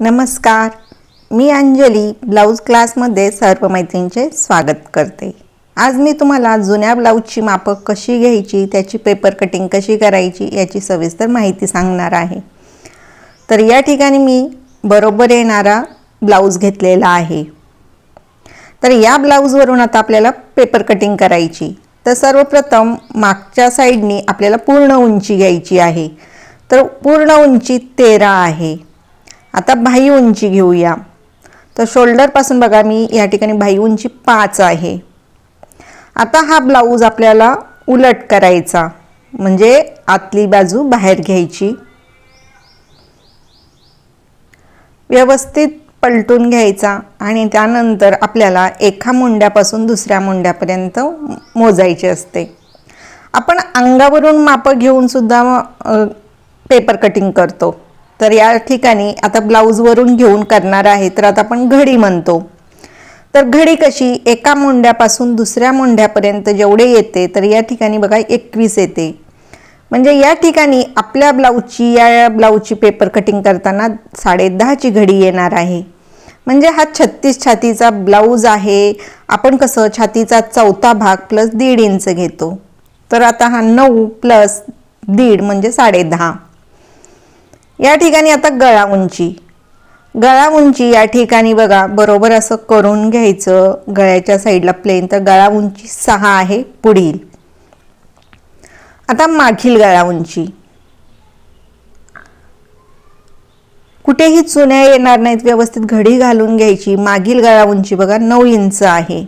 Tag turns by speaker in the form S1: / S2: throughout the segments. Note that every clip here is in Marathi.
S1: नमस्कार. मी अंजली ब्लाऊज क्लासमध्ये सर्व मैत्रिणींचे स्वागत करते. आज मी तुम्हाला जुन्या ब्लाऊजची मापं कशी घ्यायची त्याची पेपर कटिंग कशी करायची याची सविस्तर माहिती सांगणार आहे. तर या ठिकाणी मी बरोबर येणारा ब्लाऊज घेतलेला आहे. तर या ब्लाऊजवरून आता आपल्याला पेपर कटिंग करायची. तर सर्वप्रथम मागच्या साईडनी आपल्याला पूर्ण उंची घ्यायची आहे. तर पूर्ण उंची तेरा आहे. आता भाई उंची घेऊया. तर शोल्डरपासून बघा मी या ठिकाणी भाई उंची पाच आहे. आता हा ब्लाऊज आपल्याला उलट करायचा. म्हणजे आतली बाजू बाहेर घ्यायची. व्यवस्थित पलटून घ्यायचा आणि त्यानंतर आपल्याला एका मुंड्यापासून दुसऱ्या मुंड्यापर्यंत मोजायचे असते. आपण अंगावरून मापं घेऊन सुद्धा पेपर कटिंग करतो. तर या ठिकाणी आता ब्लाऊजवरून घेऊन करणार आहे तर आता आपण घडी म्हणतो. तर घडी कशी? एका मुंड्यापासून दुसऱ्या मुंड्यापर्यंत जेवढे येते तर या ठिकाणी बघा एकवीस येते. म्हणजे या ठिकाणी आपल्या ब्लाऊजची या ब्लाऊजची पेपर कटिंग करताना साडे दहाची घडी येणार आहे. म्हणजे हा छत्तीस छातीचा ब्लाऊज आहे. आपण कसं छातीचा चौथा भाग प्लस दीड इंच घेतो. तर आता हा नऊ प्लस दीड म्हणजे साडे दहा. या ठिकाणी आता गळा उंची. गळा उंची या ठिकाणी बघा बरोबर असं करून घ्यायचं. गळ्याच्या साईडला प्लेन तर गळा उंची सहा आहे पुढील. आता मागील गळा उंची. कुठेही चुन्या येणार नाहीत व्यवस्थित घडी घालून घ्यायची. मागील गळा उंची बघा नऊ इंच आहे.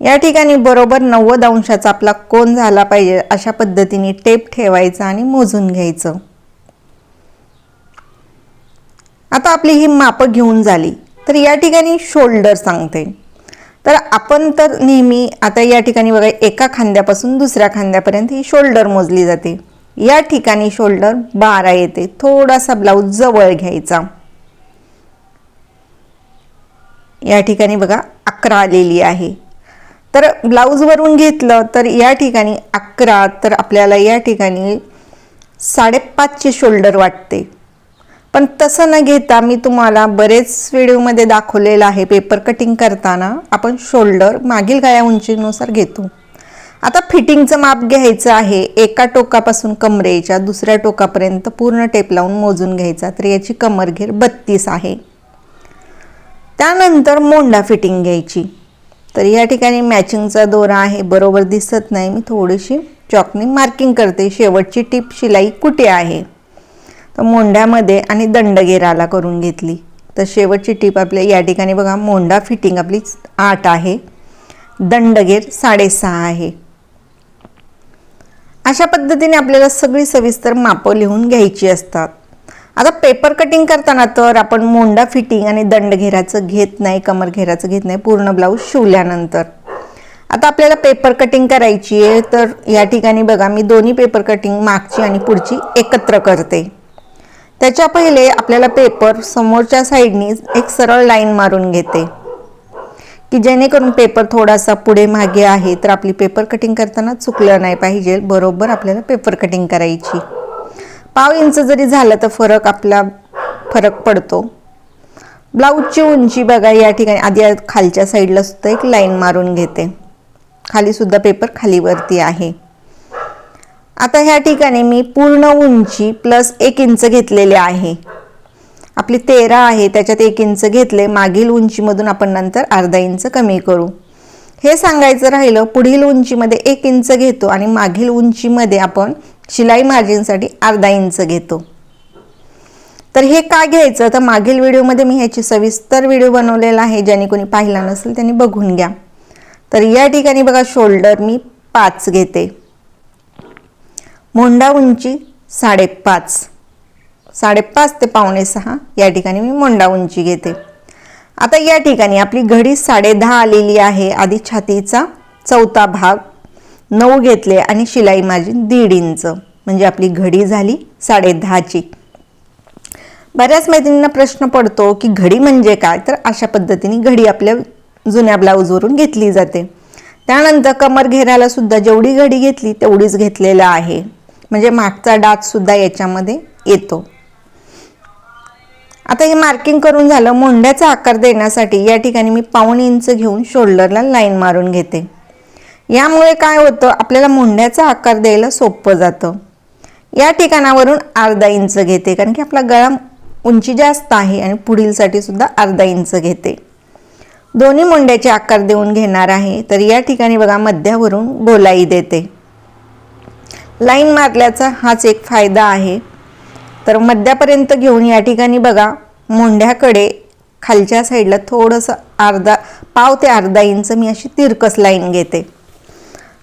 S1: या ठिकाणी बरोबर नव्वद अंशाचा आपला कोण झाला पाहिजे अशा पद्धतीने टेप ठेवायचा आणि मोजून घ्यायचं. आता आपली ही मापं घेऊन झाली तर या ठिकाणी शोल्डर सांगते. तर आपण तर नेहमी आता या ठिकाणी बघा एका खांद्यापासून दुसऱ्या खांद्यापर्यंत ही शोल्डर मोजली जाते. या ठिकाणी शोल्डर बारा येते थोडासा ब्लाऊज जवळ घ्यायचा. या ठिकाणी बघा अकरा आलेली आहे. तर ब्लाऊजवरून घेतलं तर या ठिकाणी अकरा तर आपल्याला या ठिकाणी साडेपाचचे शोल्डर वाटते. पण तसं न घेता मी तुम्हाला बरेच व्हिडिओमध्ये दाखवलेलं आहे पेपर कटिंग करताना. आपण शोल्डर मागील गाया उंचीनुसार घेतो. आता फिटिंगचं माप घ्यायचं आहे. एका टोकापासून कमरेच्या दुसऱ्या टोकापर्यंत पूर्ण टेप लावून मोजून घ्यायचा. तर याची कमर घेर बत्तीस आहे. त्यानंतर मोंडा फिटिंग घ्यायची. तर या ठिकाणी मॅचिंगचा दोरा आहे. बरोबर दिसत नाही. मी थोडीशी चॉकनी मार्किंग करते. शेवटची टीप शिलाई कुठे आहे? तर मोंड्यामध्ये आणि दंडगेराला करून घेतली. तर शेवटची टीप आपल्या या ठिकाणी बघा मोंडा फिटिंग आपली आठ आहे. दंडगेर साडेसहा आहे. अशा पद्धतीने आपल्याला सगळी सविस्तर मापं लिहून घ्यायची असतात. आता पेपर कटिंग करताना तर आपण मोंडा फिटिंग आणि दंडघेराचं घेत नाही कमर घेराचं घेत नाही पूर्ण ब्लाऊज शिवल्यानंतर. आता आपल्याला पेपर कटिंग करायची आहे तर या ठिकाणी बघा मी दोन्ही पेपर कटिंग मागची आणि पुढची एकत्र करते. त्याच्या पहिले आपल्याला पेपर समोरच्या साईडनी एक सरळ लाईन मारून घेते. की जेणेकरून पेपर थोडासा पुढे मागे आहे तर आपली पेपर कटिंग करताना चुकलं नाही पाहिजे बरोबर आपल्याला पेपर कटिंग करायची. पाव इंच जरी झालं तर फरक आपला फरक पडतो. ब्लाऊजची उंची बघा या ठिकाणी आधी खालच्या साईडला सुद्धा एक लाईन मारून घेते. खाली सुद्धा पेपर खालीवरती आहे. आता ह्या ठिकाणी मी पूर्ण उंची प्लस एक इंच घेतलेले आहे. आपली तेरा आहे त्याच्यात एक इंच घेतले मागील उंचीमधून आपण नंतर अर्धा इंच कमी करू. हे सांगायचं राहिलं पुढील उंचीमध्ये एक इंच घेतो आणि मागील उंचीमध्ये आपण शिलाई मार्जिनसाठी अर्धा इंच घेतो. तर हे का घ्यायचं? तर मागील व्हिडिओमध्ये मी ह्याची सविस्तर व्हिडिओ बनवलेला आहे ज्याने कोणी पाहिला नसेल त्यांनी बघून घ्या. तर या ठिकाणी बघा शोल्डर मी पाच घेते. मोंडा उंची साडेपाच. साडेपाच ते पावणे सहा. या ठिकाणी मी मोंडा उंची घेते. आता या ठिकाणी आपली घडी साडे दहा आलेली आहे. आधी छातीचा चौथा भाग नऊ घेतले आणि शिलाई माझी दीड इंच. म्हणजे आपली घडी झाली साडे दहाची बऱ्याच मैत्रिणींना प्रश्न पडतो की घडी म्हणजे काय? तर अशा पद्धतीने घडी आपल्या जुन्या ब्लाऊजवरून घेतली जाते. त्यानंतर कमर घेराला सुद्धा जेवढी घडी घेतली तेवढीच घेतलेलं आहे. म्हणजे मागचा डागसुद्धा याच्यामध्ये येतो. आता हे मार्किंग करून झालं मोंड्याचा आकार देण्यासाठी या ठिकाणी मी पाऊण इंच घेऊन शोल्डरला लाईन मारून घेते. यामुळे काय होतं आपल्याला मोंड्याचा आकार द्यायला सोपं जातं. या ठिकाणावरून अर्धा इंच घेते कारण की आपला गळा उंची जास्त आहे आणि पुढीलसाठी सुद्धा अर्धा इंच घेते. दोन्ही मुंड्याचे आकार देऊन घेणार आहे तर या ठिकाणी बघा मध्यावरून गोलाई देते. लाईन मारल्याचा हाच एक फायदा आहे. तर मध्यापर्यंत घेऊन या ठिकाणी बघा मोंढ्याकडे खालच्या साईडला थोडंसं अर्धा पाव ते अर्धा इंच मी अशी तिरकस लाईन घेते.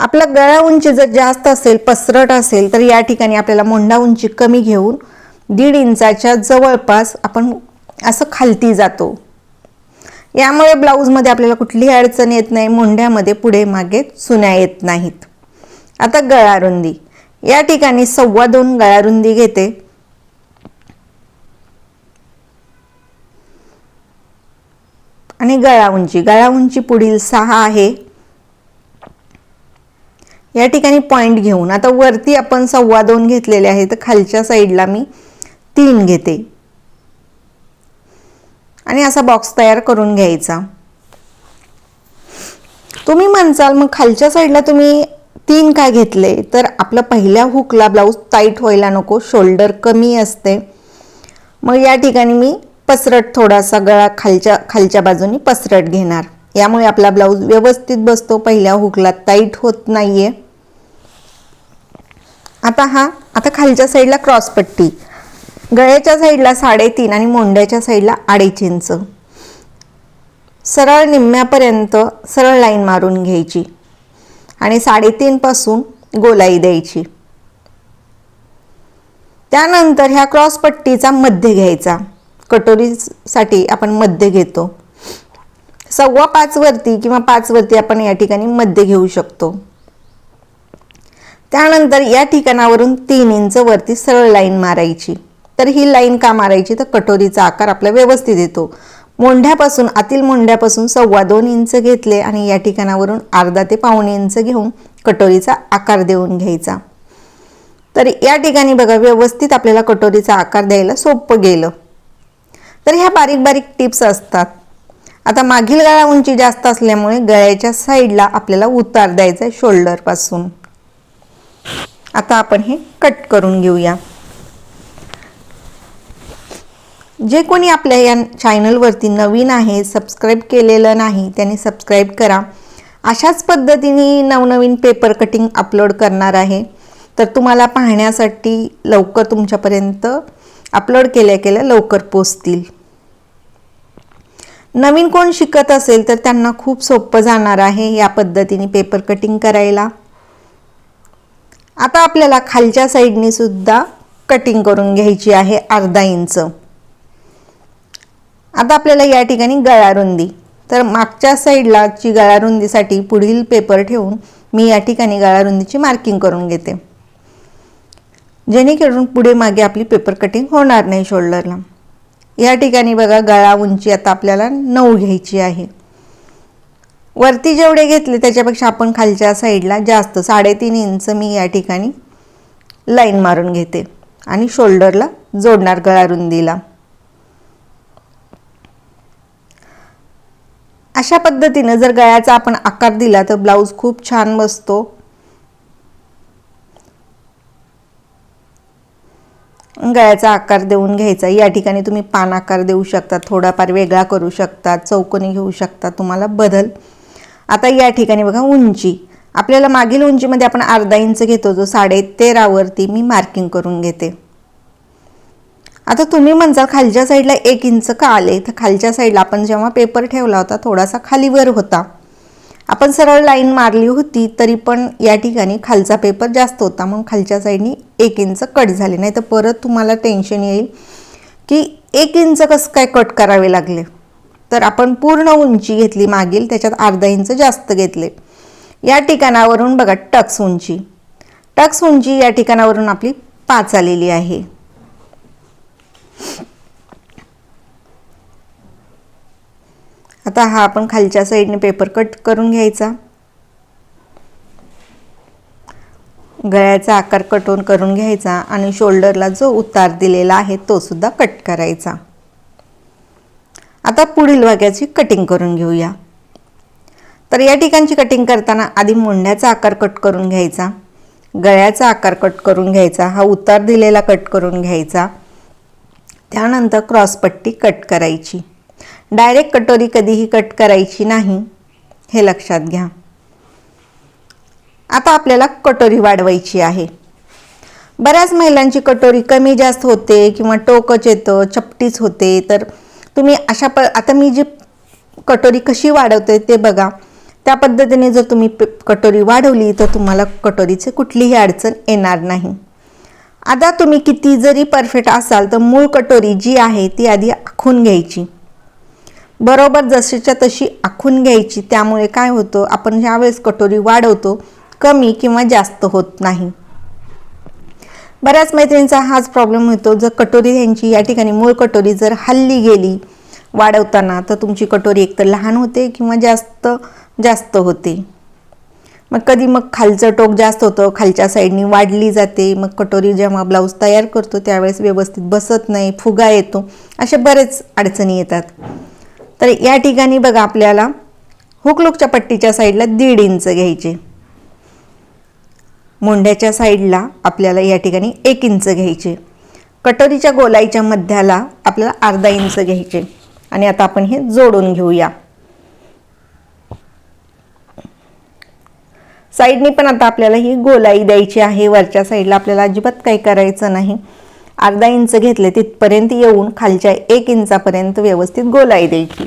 S1: आपला गळा उंची जर जास्त असेल पसरट असेल तर या ठिकाणी आपल्याला मोंढा उंची कमी घेऊन दीड इंचाच्या जवळपास आपण असं खालती जातो. यामुळे ब्लाऊजमध्ये आपल्याला कुठलीही अडचण येत नाही मोंढ्यामध्ये पुढे मागे चुन्या येत नाहीत. आता गळारुंदी. या ठिकाणी सव्वा दोन गळारुंदी घेते. आणि गळा उंची गळा उंची पुढील सहा आहे. या ठिकाणी पॉईंट घेऊन आता वरती आपण सव्वा दोन घेतलेले आहे तर खालच्या साईडला मी तीन घेते. आणि असा बॉक्स तयार करून घ्यायचा. तुम्ही म्हणसाल मग खालच्या साईडला तुम्ही तीन काय घेतले तर आपलं पहिल्या हुकला ब्लाऊज टाईट व्हायला नको शोल्डर कमी असते. मग या ठिकाणी मी पसरट थोडासा गळा खालच्या खालच्या बाजूनी पसरट घेणार. यामुळे आपला ब्लाऊज व्यवस्थित बसतो पहिल्या हुकला टाईट होत नाहीये. आता हा आता खालच्या साईडला क्रॉसपट्टी गळ्याच्या साईडला साडेतीन आणि मोंड्याच्या साईडला अडीच इंच सरळ निम्म्यापर्यंत सरळ लाईन मारून घ्यायची. आणि साडेतीनपासून गोलाई द्यायची. त्यानंतर ह्या क्रॉसपट्टीचा मध्य घ्यायचा. कटोरीसाठी आपण मध्य घेतो. सव्वा पाच वरती किंवा पाच वरती आपण या ठिकाणी मध्य घेऊ शकतो. त्यानंतर या ठिकाणावरून तीन इंच वरती सरळ लाईन मारायची. तर ही लाईन का मारायची? तर कटोरीचा आकार आपला व्यवस्थित येतो. मोंढ्यापासून आतील मोंढ्यापासून सव्वा दोन इंच घेतले आणि या ठिकाणावरून अर्धा ते पावणे इंच घेऊन कटोरीचा आकार देऊन घ्यायचा. तर या ठिकाणी बघा व्यवस्थित आपल्याला कटोरीचा आकार द्यायला सोपं गेलं. तर ह्या बारीक बारीक टिप्स असतात. आता मागील गळा उंची जास्त असल्यामुळे गळ्याच्या साईडला आपल्याला उतार द्यायचा आहे शोल्डरपासून. आता आपण हे कट करून घेऊया. जे कोणी आपल्या या चॅनलवरती नवीन आहे सबस्क्राईब केलेलं नाही त्यांनी सबस्क्राईब करा. अशाच पद्धतीने नवनवीन पेपर कटिंग अपलोड करणार आहे. तर तुम्हाला पाहण्यासाठी लवकर तुमच्यापर्यंत अपलोड केल्या केल्या लवकर पोचतील. नवीन कोण शिकत असेल तर त्यांना खूप सोपं जाणार आहे या पद्धतीने पेपर कटिंग करायला. आता आपल्याला खालच्या साईडने सुद्धा कटिंग करून घ्यायची आहे अर्धा इंच. आता आपल्याला या ठिकाणी गळारुंदी तर मागच्या साईडलाची गळारुंदीसाठी पुढील पेपर ठेवून मी या ठिकाणी गळारुंदीची मार्किंग करून घेते. जेणेकरून पुढे मागे आपली पेपर कटिंग होणार नाही शोल्डरला या ठिकाणी बघा गळा उंची आता आपल्याला नऊ घ्यायची आहे. वरती जेवढे घेतले त्याच्यापेक्षा आपण खालच्या साईडला जास्त साडेतीन इंच मी या ठिकाणी लाईन मारून घेते आणि शोल्डरला जोडणार गळारुंदीला अशा पद्धतीनं जर गळ्याचा आपण आकार दिला तर ब्लाऊज खूप छान बसतो. गळ्याचा आकार देऊन घ्यायचा. या ठिकाणी तुम्ही पान आकार देऊ शकता थोडाफार वेगळा करू शकता चौकोनी घेऊ शकता तुम्हाला बदल. आता या ठिकाणी बघा उंची. आपल्याला मागील उंचीमध्ये आपण अर्धा इंच घेतो जो साडे तेरावरती मी मार्किंग करून घेते. आता तुम्ही म्हणजाल खालच्या साईडला एक इंच का आले? तर खालच्या साईडला आपण जेव्हा पेपर ठेवला होता थोडासा खालीवर होता. आपण सरळ लाईन मारली होती तरी पण या ठिकाणी खालचा पेपर जास्त होता. म्हणून खालच्या साईडनी एक इंच कट झाले. नाही तर परत तुम्हाला टेन्शन येईल की एक इंच कसं काय कट करावे लागले? तर आपण पूर्ण उंची घेतली मागील त्याच्यात अर्धा इंच जास्त घेतले. या ठिकाणावरून बघा टक्स उंची. टक्स उंची या ठिकाणावरून आपली पाच आलेली आहे. आता हा आपण खालच्या साईडने पेपर कट करून घ्यायचा. गळ्याचा आकार कटवून करून घ्यायचा आणि शोल्डरला जो उतार दिलेला आहे तो सुद्धा कट करायचा. आता पुढील वाग्याची कटिंग करून घेऊया. तर या ठिकाणची कटिंग करताना आधी मुंड्याचा आकार कट करून घ्यायचा. गळ्याचा आकार कट करून घ्यायचा. हा उतार दिलेला कट करून घ्यायचा. त्यानंतर क्रॉसपट्टी कट करायची. डायरेक्ट कटोरी कधीही कट करायची नाही हे लक्षात घ्या. आता आपल्याला कटोरी वाढवायची आहे. बऱ्याच महिलांची कटोरी कमी जास्त होते किंवा टोकच येतं चपटीच होते. तर तुम्ही अशा प आता मी जी कटोरी कशी वाढवते ते बघा. त्या पद्धतीने जर तुम्ही पे- कटोरी वाढवली तर तुम्हाला कटोरीचे कुठलीही अडचण येणार नाही. आता तुम्ही किती जरी परफेक्ट असाल तर मूळ कटोरी जी आहे ती आधी आखून घ्यायची. बरोबर जशीच्या तशी आखून घ्यायची. त्यामुळे काय होतं आपण ज्यावेळेस कटोरी वाढवतो कमी किंवा जास्त होत नाही. बऱ्याच मैत्रिणींचा हाच प्रॉब्लेम होतो. जर कटोरी त्यांची या ठिकाणी मूळ कटोरी जर हल्ली गेली वाढवताना तर तुमची कटोरी एकतर लहान होते किंवा जास्त जास्त होते. मग कधी मग खालचं टोक जास्त होतं खालच्या साईडनी वाढली जाते मग कटोरी जेव्हा ब्लाऊज तयार करतो त्यावेळेस व्यवस्थित बसत नाही फुगा येतो असे बरेच अडचणी येतात. तर या ठिकाणी बघा आपल्याला हुकलुकच्या पट्टीच्या साईडला दीड इंच घ्यायचे. मोंढ्याच्या साईडला आपल्याला या ठिकाणी एक इंच घ्यायचे. कटोरीच्या गोलाईच्या मध्याला आपल्याला अर्धा इंच घ्यायचे. आणि आता आपण हे जोडून घेऊया. साईडनी पण आता आपल्याला ही गोलाई द्यायची आहे. वरच्या साईडला आपल्याला अजिबात काही करायचं नाही. अर्धा इंच घेतले तिथपर्यंत येऊन खालच्या एक इंचापर्यंत व्यवस्थित गोलाई द्यायची.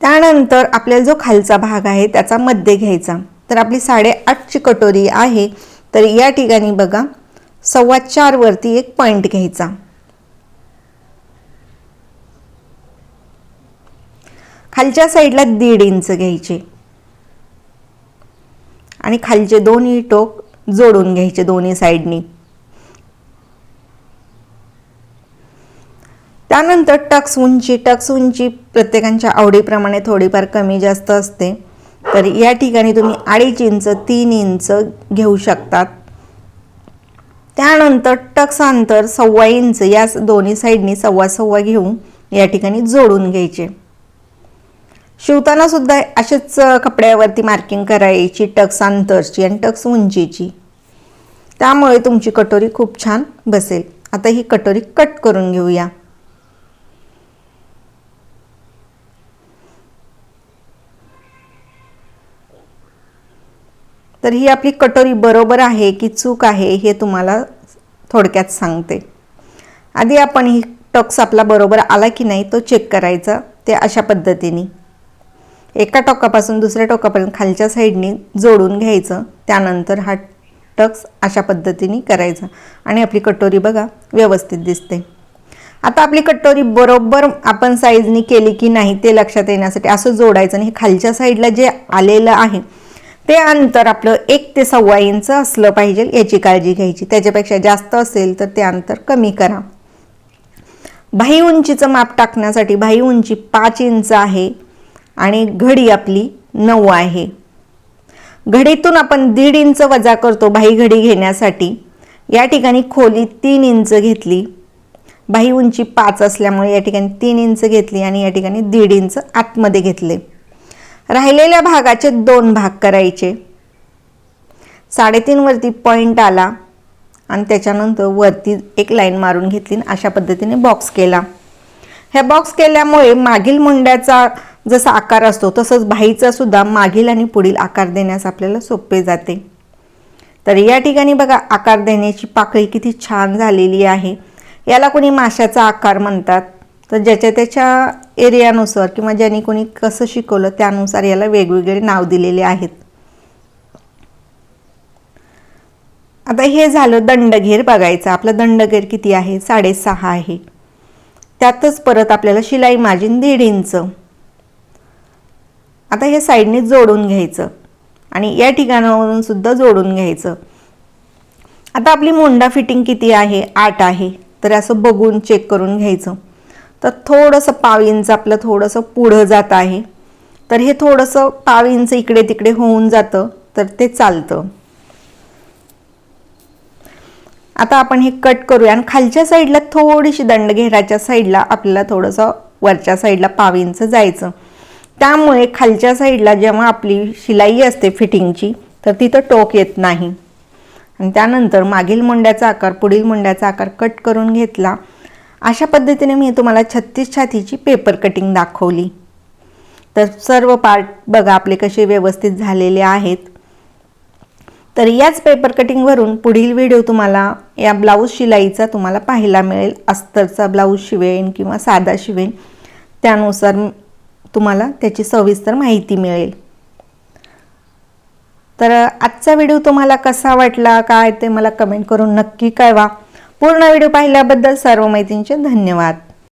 S1: त्यानंतर आपल्याला जो खालचा भाग आहे त्याचा मध्य घ्यायचा. तर आपली साडेआठची कटोरी आहे. तर या ठिकाणी बघा सव्वा चार वरती एक पॉईंट घ्यायचा. खालच्या साईडला दीड इंच घ्यायचे. आणि खालचे दोन्ही टोक जोडून घ्यायचे दोन्ही साईडनी. त्यानंतर टक्स उंची टक्स उंची प्रत्येकांच्या आवडीप्रमाणे थोडीफार कमी जास्त असते. तर या ठिकाणी तुम्ही अडीच इंच तीन इंच घेऊ शकतात. त्यानंतर टक्स अंतर सव्वा इंच या दोन्ही साईडनी सव्वा सव्वा घेऊन या ठिकाणी जोडून घ्यायचे. शिवताना सुद्धा असेच कपड्यावरती मार्किंग करायची टक्स अंतरची आणि टक्स उंचीची. त्यामुळे तुमची कटोरी खूप छान बसेल. आता ही कटोरी कट करून घेऊया. तर ही आपली कटोरी बरोबर आहे की चूक आहे हे तुम्हाला थोडक्यात सांगते. आधी आपण ही टक्स आपला बरोबर आला की नाही तो चेक करायचा ते अशा पद्धतीने. एका टोकापासून दुसऱ्या टोकापर्यंत खालच्या साईडने जोडून घ्यायचं. त्यानंतर हा टक्स अशा पद्धतीने करायचा. आणि आपली कटोरी बघा व्यवस्थित दिसते. आता आपली कटोरी बरोबर आपण साईजनी केली की नाही ते लक्षात येण्यासाठी असं जोडायचं आणि हे खालच्या साईडला जे आलेलं आहे ते अंतर आपलं एक ते सव्वा इंच असलं पाहिजे याची काळजी घ्यायची. त्याच्यापेक्षा जास्त असेल तर ते अंतर कमी करा. भाई उंचीचं माप टाकण्यासाठी भाई उंची पाच इंच आहे. आणि घडी आपली नऊ आहे. घडीतून आपण दीड इंच वजा करतो भाई घडी घेण्यासाठी. या ठिकाणी खोली तीन इंच घेतली. भाई उंची पाच असल्यामुळे या ठिकाणी तीन इंच घेतली आणि या ठिकाणी दीड इंच आतमध्ये घेतले. राहिलेल्या भागाचे दोन भाग करायचे. साडेतीन वरती पॉईंट आला आणि त्याच्यानंतर वरती एक लाईन मारून घेतली आणि अशा पद्धतीने बॉक्स केला. ह्या बॉक्स केल्यामुळे मागील मुंड्याचा जसा आकार असतो तसंच बाईचा सुद्धा मागील आणि पुढील आकार देण्यास आपल्याला सोपे जाते. तर या ठिकाणी बघा आकार देण्याची पाकळी किती छान झालेली आहे. याला कोणी माशाचा आकार म्हणतात. तर ज्याच्या त्याच्या एरियानुसार किंवा ज्यांनी कोणी कसं शिकवलं त्यानुसार याला वेगवेगळे नाव दिलेले आहेत. आता हे झालं दंडघेर बघायचं. आपला दंडघेर किती आहे? साडेसहा आहे. त्यातच परत आपल्याला शिलाई मार्जिन दीड इंच. आता हे साईडने जोडून घ्यायचं. आणि या ठिकाणावरून सुद्धा जोडून घ्यायचं. आता आपली मोंडा फिटिंग किती आहे? आठ आहे. तर असं बघून चेक करून घ्यायचं. तर थोडंसं पाव इंच आपलं थोडंसं पुढं जात आहे. तर हे थोडंसं पाव इंच इकडे तिकडे होऊन जातं. तर ते चालतं. आता आपण हे कट करूया. आणि खालच्या साईडला थोडीशी दंडघेराच्या साईडला आपल्याला थोडंसं वरच्या साईडला पाव इंच जायचं. त्यामुळे खालच्या साईडला जेव्हा आपली शिलाई असते फिटिंगची तर तिथं टोक येत नाही. आणि त्यानंतर मागील मुंड्याचा आकार पुढील मुंड्याचा आकार कट करून घेतला. अशा पद्धतीने मी तुम्हाला छत्तीस छातीची पेपर कटिंग दाखवली. तर सर्व पार्ट बघा आपले कसे व्यवस्थित झालेले आहेत. तर याच पेपर कटिंगवरून पुढील व्हिडिओ तुम्हाला या ब्लाऊज शिलाईचा तुम्हाला पाहायला मिळेल. अस्तरचा ब्लाऊज शिवेन किंवा साधा शिवेन. त्यानुसार तुम्हाला त्याची सविस्तर माहिती मिळेल. तर आजचा व्हिडिओ तुम्हाला कसा वाटला? काय ते मला कमेंट करून नक्की कळवा. पूर्ण व्हिडिओ पाहिल्याबद्दल सर्व माहितींचे धन्यवाद.